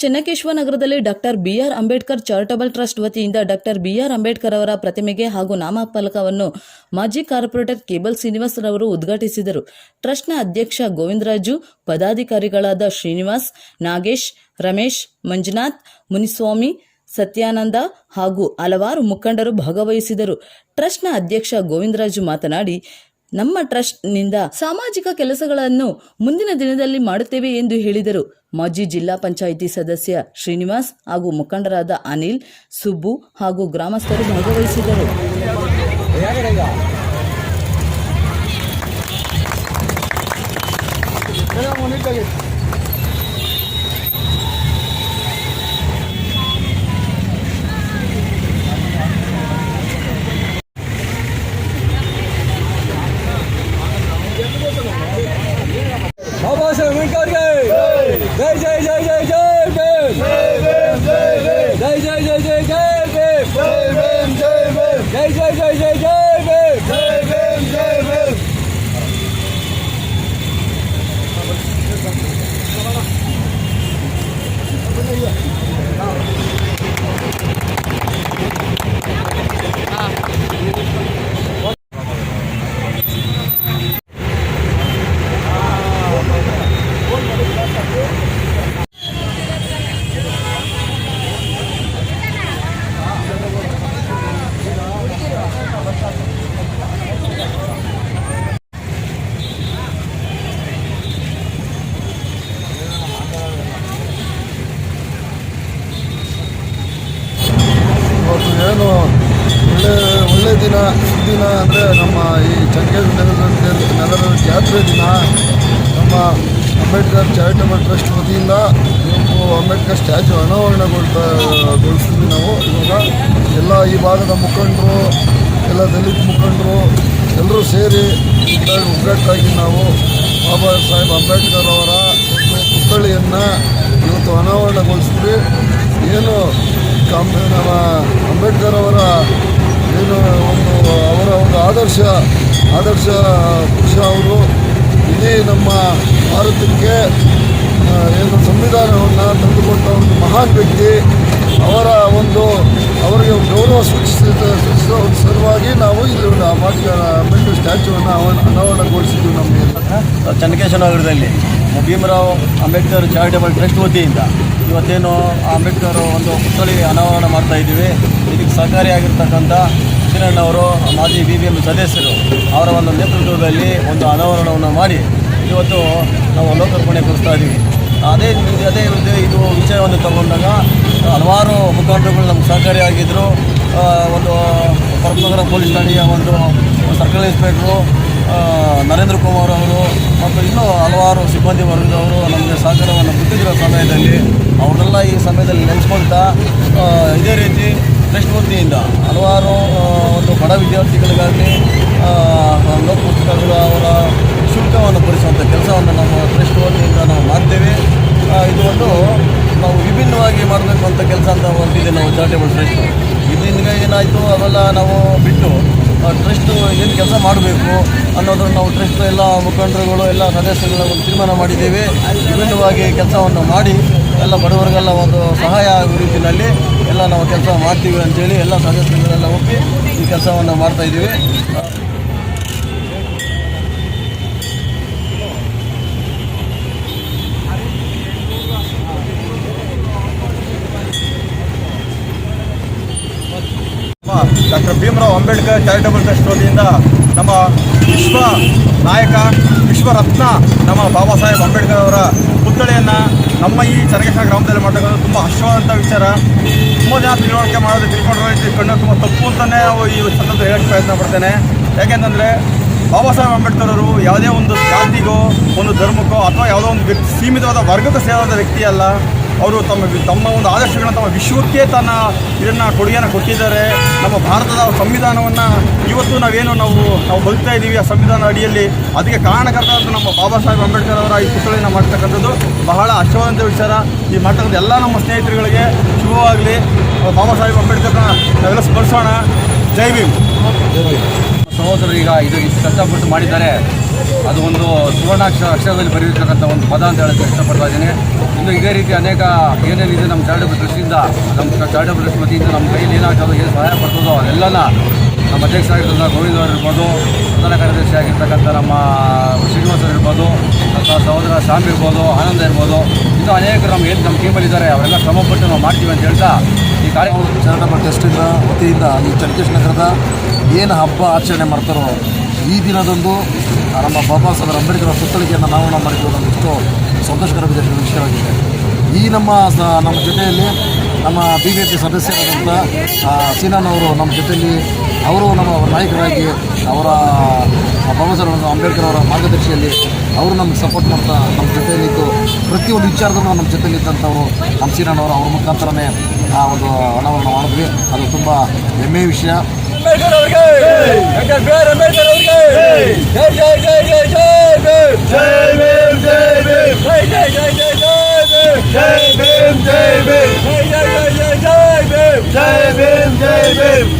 ಚೆನ್ನಕೇಶ್ವ ನಗರದಲ್ಲಿ doctor B R Ambedkar charitable trust ವತಿಯಿಂದ doctor B R Ambedkar ಅವರ ಪ್ರತಿಮೆಗೆ ಹಾಗೂ ನಾಮಫಲಕವನ್ನು ಮಾಜಿ ಕಾರ್ಪೊರೇಟರ್ ಕೇಬಲ್ ಶ್ರೀನಿವಾಸ್ ರವರು ಉದ್ಘಾಟಿಸಿದರು. ಟ್ರಸ್ಟ್ನ ಅಧ್ಯಕ್ಷ ಗೋವಿಂದರಾಜು, ಪದಾಧಿಕಾರಿಗಳಾದ ಶ್ರೀನಿವಾಸ್, ನಾಗೇಶ್, ರಮೇಶ್, ಮಂಜುನಾಥ್, ಮುನಿಸ್ವಾಮಿ, ಸತ್ಯಾನಂದ ಹಾಗೂ ಹಲವಾರು ಮುಖಂಡರು ಭಾಗವಹಿಸಿದರು. ಟ್ರಸ್ಟ್ನ ಅಧ್ಯಕ್ಷ ಗೋವಿಂದರಾಜು ಮಾತನಾಡಿ ನಮ್ಮ ಟ್ರಸ್ಟ್ನಿಂದ ಸಾಮಾಜಿಕ ಕೆಲಸಗಳನ್ನು ಮುಂದಿನ ದಿನದಲ್ಲಿ ಮಾಡುತ್ತೇವೆ ಎಂದು ಹೇಳಿದರು. ಮಾಜಿ ಜಿಲ್ಲಾ ಪಂಚಾಯಿತಿ ಸದಸ್ಯ ಶ್ರೀನಿವಾಸ್ ಹಾಗೂ ಮುಖಂಡರಾದ ಅನಿಲ್, ಸುಬ್ಬು ಹಾಗೂ ಗ್ರಾಮಸ್ಥರು ಭಾಗವಹಿಸಿದರು ಬಾಬಾ ಜೈ ಜೈ ಜೈ ಜೈ ಜೈ ಭೀಮ್ ಇವತ್ತು ಏನು ಒಳ್ಳೆ ದಿನ ಸುದಿನ ಅಂದರೆ ನಮ್ಮ ಈ ಚಂಕೇಶ್ವರ ನಗರದ ನಗರ ಜಾತ್ರೆ ದಿನ. ನಮ್ಮ ಅಂಬೇಡ್ಕರ್ ಚಾರಿಟಬಲ್ ಟ್ರಸ್ಟ್ ವತಿಯಿಂದ ಅಂಬೇಡ್ಕರ್ ಸ್ಟ್ಯಾಚು ಅನಾವರಣಗೊಳ್ತಾ ಗೊಳಿಸ್ತೀವಿ ನಾವು. ಇವಾಗ ಎಲ್ಲ ಈ ಭಾಗದ ಮುಖಂಡರು, ಎಲ್ಲ ದಲಿತ ಮುಖಂಡರು ಎಲ್ಲರೂ ಸೇರಿ ಒಗ್ಗಟ್ಟಾಗಿ ನಾವು ಬಾಬಾ ಸಾಹೇಬ್ ಅಂಬೇಡ್ಕರ್ ಅವರ ಪುತ್ಥಳಿಯನ್ನು ಇವತ್ತು ಅನಾವರಣಗೊಳಿಸಿದ್ವಿ. ಏನು ಕಾಮ್, ನಮ್ಮ ಅಂಬೇಡ್ಕರ್ ಅವರ ಏನು ಒಂದು ಅವರ ಒಂದು ಆದರ್ಶ ಆದರ್ಶ ಪುರುಷ ಅವರು ಇಡೀ ನಮ್ಮ ಭಾರತಕ್ಕೆ ಏನು ಸಂವಿಧಾನವನ್ನು ತಂದುಕೊಟ್ಟ ಒಂದು ಮಹಾನ್ ವ್ಯಕ್ತಿ. ಅವರ ಒಂದು, ಅವರಿಗೆ ಗೌರವ ಸೂಚಿಸಿದ ಒಂದು ಸಲುವಾಗಿ ನಾವು ಇಲ್ಲಿ ಒಂದು ಅಂಬೇಡ್ಕರ್ ಸ್ಟ್ಯಾಚ್ಯೂವನ್ನು ಅನಾವರಣಗೊಳಿಸಿದ್ವಿ ನಮಗೆ. ಚನ್ನಕೇಶ್ವರ ನಗರದಲ್ಲಿ ಭೀಮರಾವ್ ಅಂಬೇಡ್ಕರ್ ಚಾರಿಟೇಬಲ್ ಟ್ರಸ್ಟ್ ವತಿಯಿಂದ ಇವತ್ತೇನು ಅಂಬೇಡ್ಕರ್ ಒಂದು ಪುತ್ಥಳಿ ಅನಾವರಣ ಮಾಡ್ತಾ ಇದ್ದೀವಿ. ಇದಕ್ಕೆ ಸಹಕಾರಿಯಾಗಿರ್ತಕ್ಕಂಥ ಕಿರಣ್ ಮಾಜಿ ಬಿ ಬಿ ಎಂ ಸದಸ್ಯರು, ಅವರ ಒಂದು ನೇತೃತ್ವದಲ್ಲಿ ಒಂದು ಅನಾವರಣವನ್ನು ಮಾಡಿ ಇವತ್ತು ನಾವು ಲೋಕಾರ್ಪಣೆಗೊಳಿಸ್ತಾ ಇದ್ದೀವಿ. ಅದೇ ಅದೇ ಇದು ಇದು ವಿಷಯವನ್ನು ತಗೊಂಡಾಗ ಹಲವಾರು ಮುಖಂಡರುಗಳು ನಮ್ಗೆ ಸಹಕಾರಿಯಾಗಿದ್ದರು ಒಂದು ಪರಮನಗರ ಪೊಲೀಸ್ ಠಾಣೆಯ ಒಂದು ಸರ್ಕಲ್ ಇನ್ಸ್ಪೆಕ್ಟ್ರು ನರೇಂದ್ರ ಕುಮಾರ್ ಅವರು ಮತ್ತು ಇನ್ನೂ ಹಲವಾರು ಸಿಬ್ಬಂದಿ ವರ್ಗದವರು ನಮಗೆ ಸಹಕಾರವನ್ನು ಕೊಟ್ಟಿದ್ದಿರೋ ಸಮಯದಲ್ಲಿ. ಅವರೆಲ್ಲ ಈ ಸಮಯದಲ್ಲಿ ನೆನೆಸ್ಕೊಳ್ತಾ ಇದೇ ರೀತಿ ಟ್ರಸ್ಟ್ ವತಿಯಿಂದ ಹಲವಾರು ಒಂದು ಬಡ ವಿದ್ಯಾರ್ಥಿಗಳಿಗಾಗಿ ಲೋಕಪುಸ್ತಕಗಳು ಅವರ ಶುಲ್ಕವನ್ನು ಭರಿಸುವಂಥ ಕೆಲಸವನ್ನು ನಮ್ಮ ಟ್ರಸ್ಟ್ ವತಿಯಿಂದ ನಾವು ಮಾಡ್ತೇವೆ. ಇದು ಒಂದು ನಾವು ವಿಭಿನ್ನವಾಗಿ ಮಾಡಬೇಕು ಅಂತ ಕೆಲಸ ಅಂತ ಒಂದಿದೆ ನಾವು ಚಾರಿಟೇಬಲ್ ಟ್ರಸ್ಟ್ ಇದರಿಂದ ಏನಾಯಿತು, ಅವೆಲ್ಲ ನಾವು ಬಿಟ್ಟು ಟ್ರಸ್ಟ್ ಏನು ಕೆಲಸ ಮಾಡಬೇಕು ಅನ್ನೋದನ್ನು ನಾವು ಟ್ರಸ್ಟ್ ಎಲ್ಲ ಮುಖಂಡರುಗಳು, ಎಲ್ಲ ಸದಸ್ಯರುಗಳ ಒಂದು ತೀರ್ಮಾನ ಮಾಡಿದ್ದೇವೆ. ವಿಭಿನ್ನವಾಗಿ ಕೆಲಸವನ್ನು ಮಾಡಿ, ಎಲ್ಲ ಬಡವರಿಗೆಲ್ಲ ಒಂದು ಸಹಾಯ ಆಗುವ ರೀತಿಯಲ್ಲಿ ಎಲ್ಲ ನಾವು ಕೆಲಸ ಮಾಡ್ತೀವಿ ಅಂತೇಳಿ ಎಲ್ಲ ಸದಸ್ಯರುಗಳೆಲ್ಲ ಒಪ್ಪಿ ಈ ಕೆಲಸವನ್ನು ಮಾಡ್ತಾ ಇದ್ದೀವಿ. Doctor Bhimrao Ambedkar charitable trust ವತಿಯಿಂದ ನಮ್ಮ ವಿಶ್ವ ನಾಯಕ, ವಿಶ್ವರತ್ನ ನಮ್ಮ ಬಾಬಾ ಸಾಹೇಬ್ ಅಂಬೇಡ್ಕರ್ ಅವರ ಪುತ್ಥಳಿಯನ್ನು ನಮ್ಮ ಈ ಚರಗೇಶ್ವರ ಗ್ರಾಮದಲ್ಲಿ ಮಾಡ್ತಕ್ಕಂಥ ತುಂಬ ಹರ್ಷವಾದಂಥ ವಿಚಾರ. ತುಂಬ ಜನ ತಿಳುವಳಿಕೆ ಮಾಡೋದು ತಿಳ್ಕೊಂಡ್ರೆ ತಿಳ್ಕೊಂಡು ತುಂಬ ತಪ್ಪು ಅಂತಲೇ ಈ ಸಂದರ್ಭ ಹೇಳಕ್ಕೆ ಪ್ರಯತ್ನ ಪಡ್ತೇನೆ. ಯಾಕೆಂತಂದರೆ ಬಾಬಾ ಸಾಹೇಬ್ ಅಂಬೇಡ್ಕರ್ ಅವರು ಯಾವುದೇ ಒಂದು ಜಾತಿಗೋ, ಒಂದು ಧರ್ಮಕ್ಕೋ ಅಥವಾ ಯಾವುದೋ ಒಂದು ವ್ಯಕ್ತಿ, ಸೀಮಿತವಾದ ವರ್ಗದ ಸೇರಿದ ವ್ಯಕ್ತಿ ಅಲ್ಲ. ಅವರು ತಮ್ಮ ತಮ್ಮ ಒಂದು ಆದರ್ಶಗಳನ್ನ ತಮ್ಮ ವಿಶ್ವಕ್ಕೆ ತನ್ನ ಇದನ್ನು ಕೊಡುಗೆಯನ್ನು ಕೊಟ್ಟಿದ್ದಾರೆ. ನಮ್ಮ ಭಾರತದ ಸಂವಿಧಾನವನ್ನು ಇವತ್ತು ನಾವೇನು ನಾವು ನಾವು ಬದುಕ್ತಾ ಇದ್ದೀವಿ ಆ ಸಂವಿಧಾನ ಅಡಿಯಲ್ಲಿ. ಅದಕ್ಕೆ ಕಾರಣಕರ್ತರಾದ ನಮ್ಮ ಬಾಬಾ ಸಾಹೇಬ್ ಅಂಬೇಡ್ಕರ್ ಅವರ ಈ ಪುತ್ಥಳಿನ ಮಾಡ್ತಕ್ಕಂಥದ್ದು ಬಹಳ ಹರ್ಷವಾದಂಥ ವಿಚಾರ. ಈ ಮಾಡ್ತಕ್ಕಂಥ ಎಲ್ಲ ನಮ್ಮ ಸ್ನೇಹಿತರುಗಳಿಗೆ ಶುಭವಾಗಲಿ. ಬಾಬಾ ಸಾಹೇಬ್ ಅಂಬೇಡ್ಕರ್ನ ನಾವೆಲ್ಲ ಸ್ಮರಿಸೋಣ. ಜೈ ಭೀಮ್. ಸಹೋದರರು ಈಗ ಇದು ಇಷ್ಟು ಕಷ್ಟಪಟ್ಟು ಮಾಡಿದ್ದಾರೆ. ಅದು ಒಂದು ಸುವರ್ಣಾಕ್ಷರ ಅಕ್ಷರದಲ್ಲಿ ಬರೆಯತಕ್ಕಂಥ ಒಂದು ಪದ ಅಂತ ಹೇಳಕ್ಕೆ ಇಷ್ಟಪಡ್ತಾ ಇದ್ದೀನಿ. ಇನ್ನು ಇದೇ ರೀತಿ ಅನೇಕ ಏನೇನಿದೆ ನಮ್ಮ ಚಾರಿಟಬಲ್ ಟ್ರಸ್ಟಿಂದ ನಮ್ಮ ಚಾರಿಟಬಲ್ ಟ್ರಸ್ಟ್ ವತಿಯಿಂದ ನಮ್ಮ ಕೈಯಲ್ಲಿ ಏನಾಗ್ತದೋ, ಏನು ಸಹಾಯ ಪಡ್ತದೋ, ಅದೆಲ್ಲನ ನಮ್ಮ ಅಧ್ಯಕ್ಷರಾಗಿರ್ತಕ್ಕಂಥ ಗೋವಿಂದ ಅವರು ಇರ್ಬೋದು, ಪ್ರಧಾನ ಕಾರ್ಯದರ್ಶಿ ಆಗಿರ್ತಕ್ಕಂಥ ನಮ್ಮ ಶ್ರೀನಿವಾಸ ಇರ್ಬೋದು, ಅಥವಾ ಸಹೋದರ ಶ್ಯಾಮ್ ಇರ್ಬೋದು, ಆನಂದ ಇರ್ಬೋದು, ಇನ್ನೂ ಅನೇಕರು ನಮ್ಮ ಏನು ನಮ್ಮ ಟೀಮಲ್ಲಿ ಇದ್ದಾರೆ. ಅವರೆಲ್ಲ ಶ್ರಮಪಟ್ಟು ನಾವು ಮಾಡ್ತೀವಿ ಅಂತ ಹೇಳ್ತಾ ಈ ಕಾರ್ಯಕ್ರಮ ಚಾರಿಟಬಲ್ ಟ್ರಸ್ಟಿಂದ ವತಿಯಿಂದ ಈ ಚಂಕೇಶ್ ನಗರದ ಏನು ಹಬ್ಬ ಆಚರಣೆ ಮಾಡ್ತಾರೋ ಈ ದಿನದಂದು ನಮ್ಮ ಬಾಬಾ ಸಾಹೇಬ್ ಅಂಬೇಡ್ಕರ್ ಪುತ್ಥಳಿಕೆಯನ್ನು ನಾವು ಮಾಡಿಕೊಳ್ಳೋದು ಸಂತೋಷಕರ ವಿಷಯ- ವಿಷಯವಾಗಿದೆ. ಈ ನಮ್ಮ ನಮ್ಮ ಜೊತೆಯಲ್ಲಿ ನಮ್ಮ ಬಿ ಜೆ ಪಿ ಸದಸ್ಯರಾದಂಥ ಸೀನಾನವರು ನಮ್ಮ ಜೊತೆಯಲ್ಲಿ ಅವರು ನಮ್ಮ ನಾಯಕರಾಗಿ ಅವರ ಬಾಬಾ ಸಾಹೇಬ್ ಅಂಬೇಡ್ಕರ್ ಅವರ ಮಾರ್ಗದರ್ಶಿಯಲ್ಲಿ ಅವರು ನಮ್ಗೆ ಸಪೋರ್ಟ್ ಮಾಡ್ತಾ ನಮ್ಮ ಜೊತೆಯಲ್ಲಿದ್ದು. ಪ್ರತಿಯೊಂದು ವಿಚಾರದಲ್ಲೂ ನಮ್ಮ ಜೊತೆಯಲ್ಲಿದ್ದಂಥವರು ನಮ್ಮ ಸೀನಾನವರು ಅವ್ರ ಮುಖಾಂತರನೇ ಆ ಒಂದು ಹಣವನ್ನು ಮಾಡಿದ್ವಿ. ಅದು ತುಂಬ ಹೆಮ್ಮೆಯ ವಿಷಯ. ಭೀಮ್ ಜೈ